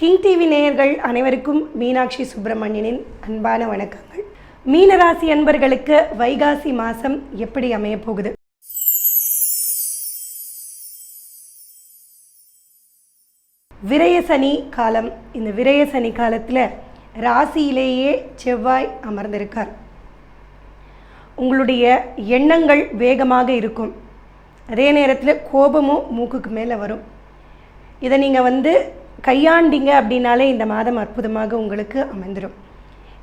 King TV நேயர்கள் அனைவருக்கும் மீனாட்சி சுப்பிரமணியனின் அன்பான வணக்கங்கள். மீனராசி அன்பர்களுக்கு வைகாசி மாதம் எப்படி அமையப் போகுது? விரய சனி காலம் இந்த விரய சனி காலத்தில் ராசியிலேயே செவ்வாய் அமர்ந்திருக்கார். உங்களுடைய எண்ணங்கள் வேகமாக இருக்கும். அதே நேரத்தில் கோபமும் மூக்குக்கு மேலே வரும். இதை நீங்கள் வந்து கையாண்டிங்க அப்படின்னாலே இந்த மாதம் அற்புதமாக உங்களுக்கு அமைந்துடும்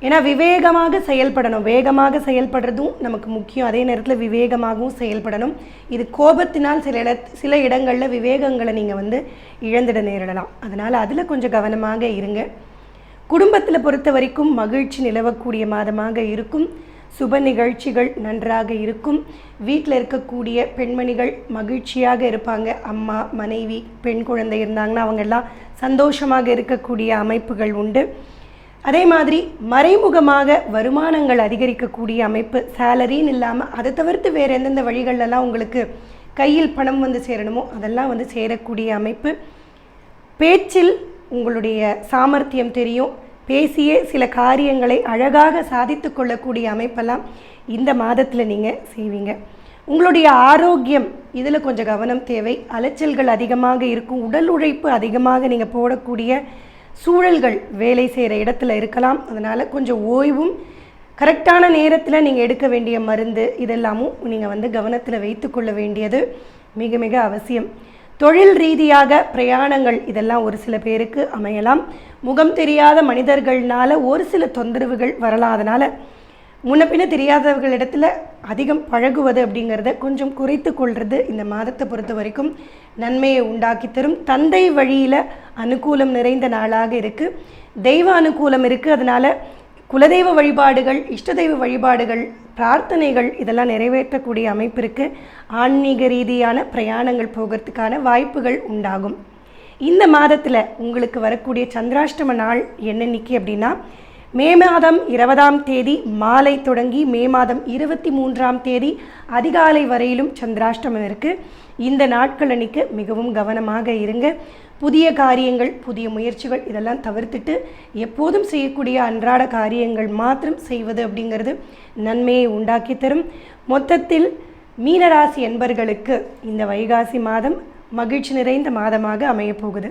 ஏன்னா விவேகமாக செயல்படணும். வேகமாக செயல்படுறதும் நமக்கு முக்கியம். அதே நேரத்தில் விவேகமாகவும் செயல்படணும். இது கோபத்தினால் சில இட சில இடங்களில் விவேகங்களை நீங்கள் வந்து இழந்துட நேரிடலாம். அதனால் அதில் கொஞ்சம் கவனமாக இருங்க. குடும்பத்தில் பொறுத்த வரைக்கும் மகிழ்ச்சி நிலவக்கூடிய மாதமாக இருக்கும். சுப நிகழ்ச்சிகள் நன்றாக இருக்கும். வீட்டில் இருக்கக்கூடிய பெண்மணிகள் மகிழ்ச்சியாக இருப்பாங்க. அம்மா மனைவி பெண் குழந்தை இருந்தாங்கன்னா அவங்க எல்லாம் சந்தோஷமாக இருக்கக்கூடிய அமைப்புகள் உண்டு. அதே மாதிரி மறைமுகமாக வருமானங்கள் அதிகரிக்கக்கூடிய அமைப்பு சேலரின்னு இல்லாமல் அதை தவிர்த்து வேறு எந்தெந்த வழிகளெல்லாம் உங்களுக்கு கையில் பணம் வந்து சேரணுமோ அதெல்லாம் வந்து சேரக்கூடிய அமைப்பு. பேச்சில் உங்களுடைய சாமர்த்தியம் தெரியும். பேசியே சில காரியங்களை அழகாக சாதித்து கொள்ளக்கூடிய அமைப்பெல்லாம் இந்த மாதத்தில் நீங்கள் செய்வீங்க. உங்களுடைய ஆரோக்கியம் இதில் கொஞ்சம் கவனம் தேவை. அலைச்சல்கள் அதிகமாக இருக்கும். உடல் உழைப்பு அதிகமாக நீங்கள் போடக்கூடிய சூழல்கள் வேலை செய்கிற இடத்துல இருக்கலாம். அதனால் கொஞ்சம் ஓய்வும் கரெக்டான நேரத்தில் நீங்கள் எடுக்க வேண்டிய மருந்து இதெல்லாமும் நீங்கள் வந்து கவனத்தில் வைத்துக்கொள்ள வேண்டியது மிக மிக அவசியம். தொழில் ரீதியாக பிரயாணங்கள் இதெல்லாம் ஒரு சில பேருக்கு அமையலாம். முகம் தெரியாத மனிதர்கள்னால ஒரு சில தொந்தரவுகள் வரலாம். அதனால் முன்ன பின்ன தெரியாதவர்களிடத்துல அதிகம் பழகுவது அப்படிங்கிறத கொஞ்சம் குறைத்து கொள்வது இந்த மாதத்தை பொறுத்த வரைக்கும் நன்மையை உண்டாக்கி தரும். தந்தை வழியில் அனுகூலம் நிறைந்த நாளாக இருக்குது தெய்வ அனுகூலம் இருக்குது அதனால் குலதெய்வ வழிபாடுகள் இஷ்ட தெய்வ வழிபாடுகள் பிரார்த்தனைகள் இதெல்லாம் நிறைவேற்றக்கூடிய அமைப்பிற்கு ஆன்மீக ரீதியான பிரயாணங்கள் போகிறதுக்கான வாய்ப்புகள் உண்டாகும். இந்த மாதத்தில் உங்களுக்கு வரக்கூடிய சந்திராஷ்டம நாள் என்னன்னைக்கு அப்படின்னா மே மாதம் இருபதாம் தேதி மாலை தொடங்கி மே மாதம் இருபத்தி மூன்றாம் தேதி அதிகாலை வரையிலும் சந்திராஷ்டமம் இருக்குது இந்த நாட்கள் அன்னைக்கு மிகவும் கவனமாக இருங்க. புதிய காரியங்கள் புதிய முயற்சிகள் இதெல்லாம் தவிர்த்துட்டு எப்போதும் செய்யக்கூடிய அன்றாட காரியங்கள் மாத்திரம் செய்வது அப்படிங்கிறது நன்மையை உண்டாக்கி தரும். மொத்தத்தில் மீனராசி என்பர்களுக்கு இந்த வைகாசி மாதம் மகிழ்ச்சி நிறைந்த மாதமாக அமையப்போகுது